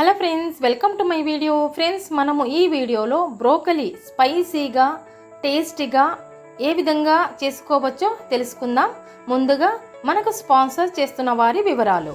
Hello friends welcome to my video. Friends మనము ఈ వీడియోలో బ్రోకలీ స్పైసీగా టేస్టీగా ఏ విధంగా చేసుకోవచ్చో తెలుసుకుందాం. ముందుగా మనకు స్పాన్సర్ చేస్తున్న వారి వివరాలు.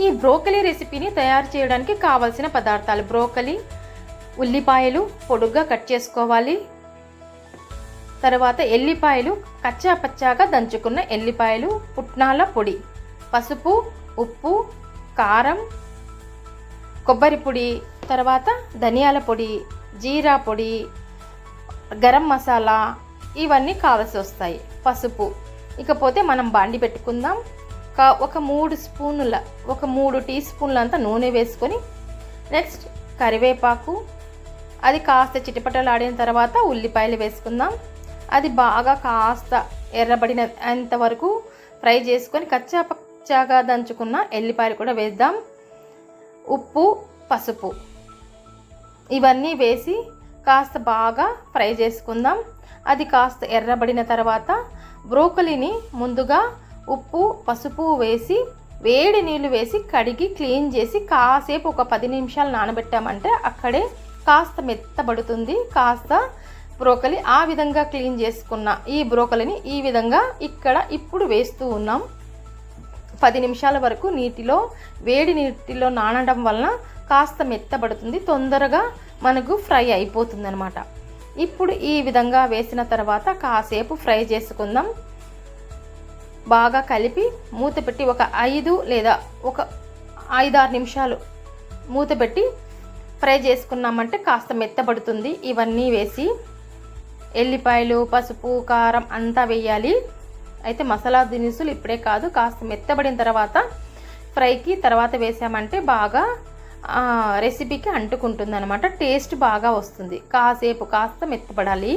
ఈ బ్రోకలీ రెసిపీని తయారు చేయడానికి కావలసిన పదార్థాలు బ్రోకలీ ఉల్లిపాయలు పొడుగ్గా కట్ చేసుకోవాలి. తర్వాత ఎల్లిపాయలు కచ్చా పచ్చాగా దంచుకున్న ఎల్లిపాయలు పుట్నాల పొడి పసుపు ఉప్పు కారం కొబ్బరి పొడి తర్వాత ధనియాల పొడి జీరా పొడి గరం మసాలా ఇవన్నీ కావాల్సి వస్తాయి. పసుపు. ఇకపోతే మనం బాండి పెట్టుకుందాం. ఒక మూడు స్పూనుల ఒక మూడు టీ స్పూన్ల అంత నూనె వేసుకొని నెక్స్ట్ కరివేపాకు అది కాస్త చిటపటలాడిన తర్వాత ఉల్లిపాయలు వేసుకుందాం. అది బాగా కాస్త ఎర్రబడిన అంతవరకు ఫ్రై చేసుకొని కచ్చా పచ్చాగా దంచుకున్న ఎల్లిపాయలు కూడా వేద్దాం. ఉప్పు పసుపు ఇవన్నీ వేసి కాస్త బాగా ఫ్రై చేసుకుందాం. అది కాస్త ఎర్రబడిన తర్వాత బ్రోకలీని ముందుగా ఉప్పు పసుపు వేసి వేడి నీళ్ళు వేసి కడిగి క్లీన్ చేసి కాసేపు ఒక పది నిమిషాలు నానబెట్టామంటే అక్కడే కాస్త మెత్తబడుతుంది. కాస్త బ్రోకలి ఆ విధంగా క్లీన్ చేసుకున్న ఈ బ్రోకలిని ఈ విధంగా ఇక్కడ ఇప్పుడు వేస్తూ ఉన్నాం. పది నిమిషాల వరకు నీటిలో వేడి నీటిలో నానడం వలన కాస్త మెత్తబడుతుంది. తొందరగా మనకు ఫ్రై అయిపోతుంది అనమాట ఇప్పుడు ఈ విధంగా వేసిన తర్వాత కాసేపు ఫ్రై చేసుకుందాం. బాగా కలిపి మూత పెట్టి ఒక ఐదు లేదా ఒక ఐదారు నిమిషాలు మూత పెట్టి ఫ్రై చేసుకున్నామంటే కాస్త మెత్తబడుతుంది. ఇవన్నీ వేసి ఎల్లిపాయలు పసుపు కారం అంతా వేయాలి. అయితే మసాలా దినుసులు ఇప్పుడే కాదు కాస్త మెత్తబడిన తర్వాత ఫ్రైకి తర్వాత వేసామంటే బాగా రెసిపీకి అంటుకుంటుంది అనమాట టేస్ట్ బాగా వస్తుంది. కాసేపు కాస్త మెత్తపడాలి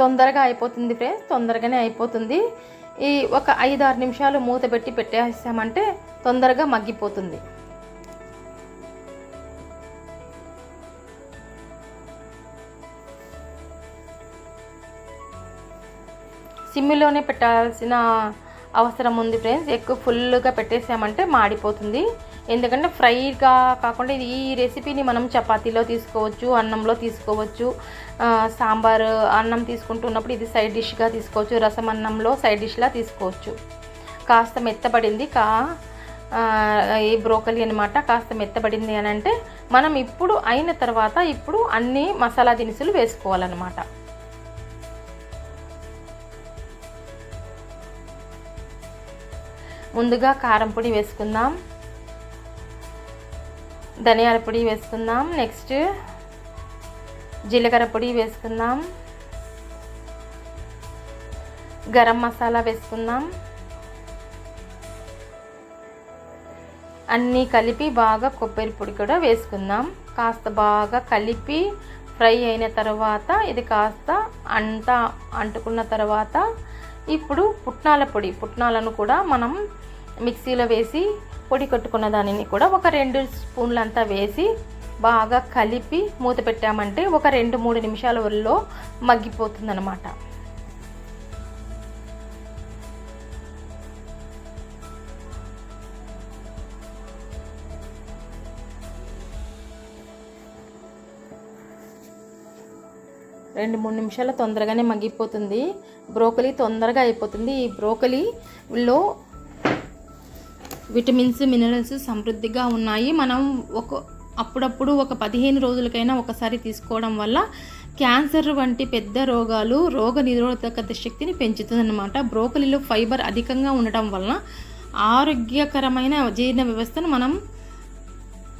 తొందరగా అయిపోతుంది ఫ్రెండ్స్ తొందరగానే అయిపోతుంది. ఈ ఒక ఐదు ఆరు నిమిషాలు మూత పెట్టి పెట్టేసామంటే తొందరగా మగ్గిపోతుంది. సిమ్లోనే పెట్టాల్సిన అవసరం ఉంది ఫ్రెండ్స్. ఎక్కువ ఫుల్గా పెట్టేసామంటే మాడిపోతుంది. ఎందుకంటే ఫ్రైగా కాకుండా ఇది ఈ రెసిపీని మనం చపాతీలో తీసుకోవచ్చు అన్నంలో తీసుకోవచ్చు సాంబార్ అన్నం తీసుకుంటున్నప్పుడు ఇది సైడ్ డిష్గా తీసుకోవచ్చు రసం అన్నంలో సైడ్ డిష్లా తీసుకోవచ్చు. కాస్త మెత్తబడింది కా ఈ బ్రోకలీ అనమాట కాస్త మెత్తబడింది అని అంటే మనం ఇప్పుడు అయిన తర్వాత ఇప్పుడు అన్ని మసాలా దినుసులు వేసుకోవాలన్నమాట. ముందుగా కారం పొడి వేసుకుందాం. ధనియాల పొడి వేసుకుందాం. నెక్స్ట్ జీలకర్ర పొడి వేసుకుందాం. గరం మసాలా వేసుకుందాం. అన్నీ కలిపి బాగా కొబ్బరి పొడి కూడా వేసుకుందాం. కాస్త బాగా కలిపి ఫ్రై అయిన తర్వాత ఇది కాస్త అంతా అంటుకున్న తర్వాత ఇప్పుడు పుట్నాల పొడి పుట్నాలను కూడా మనం మిక్సీలో వేసి పొడి కొట్టుకున్న దానిని కూడా ఒక రెండు స్పూన్లంతా వేసి బాగా కలిపి మూత పెట్టామంటే ఒక రెండు మూడు నిమిషాల వరలో మగ్గిపోతుందన్నమాట. రెండు మూడు నిమిషాలు తొందరగానే మగ్గిపోతుంది. బ్రోకలీ తొందరగా అయిపోతుంది. ఈ బ్రోకలీలో విటమిన్స్ మినరల్స్ సమృద్ధిగా ఉన్నాయి. మనం ఒక అప్పుడప్పుడు ఒక పదిహేను రోజులకైనా ఒకసారి తీసుకోవడం వల్ల క్యాన్సర్ వంటి పెద్ద రోగాలు రోగ నిరోధక శక్తిని పెంచుతుందన్నమాట. బ్రోకలీలో ఫైబర్ అధికంగా ఉండటం వలన ఆరోగ్యకరమైన జీర్ణ వ్యవస్థను మనం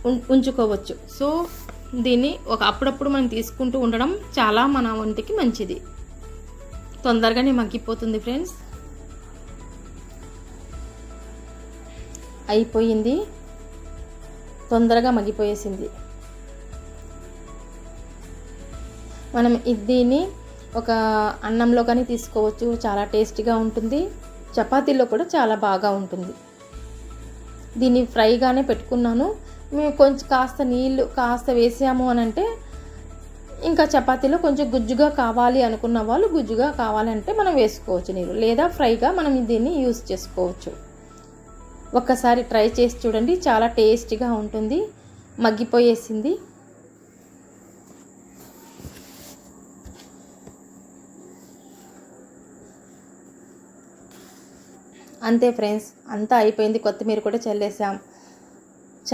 ఉం- ఉంచుకోవచ్చు. సో దీన్ని ఒక అప్పుడప్పుడు మనం తీసుకుంటూ ఉండడం చాలా మన ఒంటికి మంచిది. తొందరగానే మగ్గిపోతుంది ఫ్రెండ్స్. అయిపోయింది. తొందరగా మగ్గిపోయేసింది. మనం దీన్ని ఒక అన్నంలో కానీ తీసుకోవచ్చు. చాలా టేస్టీగా ఉంటుంది. చపాతీలో కూడా చాలా బాగా ఉంటుంది. దీన్ని ఫ్రైగానే పెట్టుకున్నాను. మేము కొంచెం కాస్త నీళ్ళు కాస్త వేసాము అని అంటే ఇంకా చపాతీలో కొంచెం గుజ్జుగా కావాలి అనుకున్న వాళ్ళు గుజ్జుగా కావాలంటే మనం వేసుకోవచ్చు నీరు లేదా ఫ్రైగా మనం దీన్ని యూస్ చేసుకోవచ్చు. ఒక్కసారి ట్రై చేసి చూడండి. చాలా టేస్టీగా ఉంటుంది. మగ్గిపోయేసింది. అంతే ఫ్రెండ్స్ అంతా అయిపోయింది. కొత్తిమీర కూడా చల్లేసాం.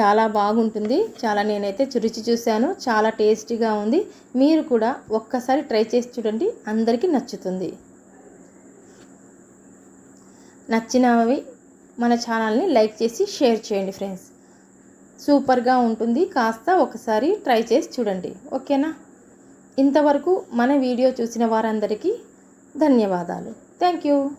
చాలా బాగుంటుంది. చాలా నేనైతే రుచి చూశాను. చాలా టేస్టీగా ఉంది. మీరు కూడా ఒక్కసారి ట్రై చేసి చూడండి. అందరికీ నచ్చుతుంది. నచ్చినవి మన ఛానల్ని లైక్ చేసి షేర్ చేయండి ఫ్రెండ్స్. సూపర్గా ఉంటుంది. కాస్త ఒకసారి ట్రై చేసి చూడండి. ఓకేనా? ఇంతవరకు మన వీడియో చూసిన వారందరికీ ధన్యవాదాలు. Thank you.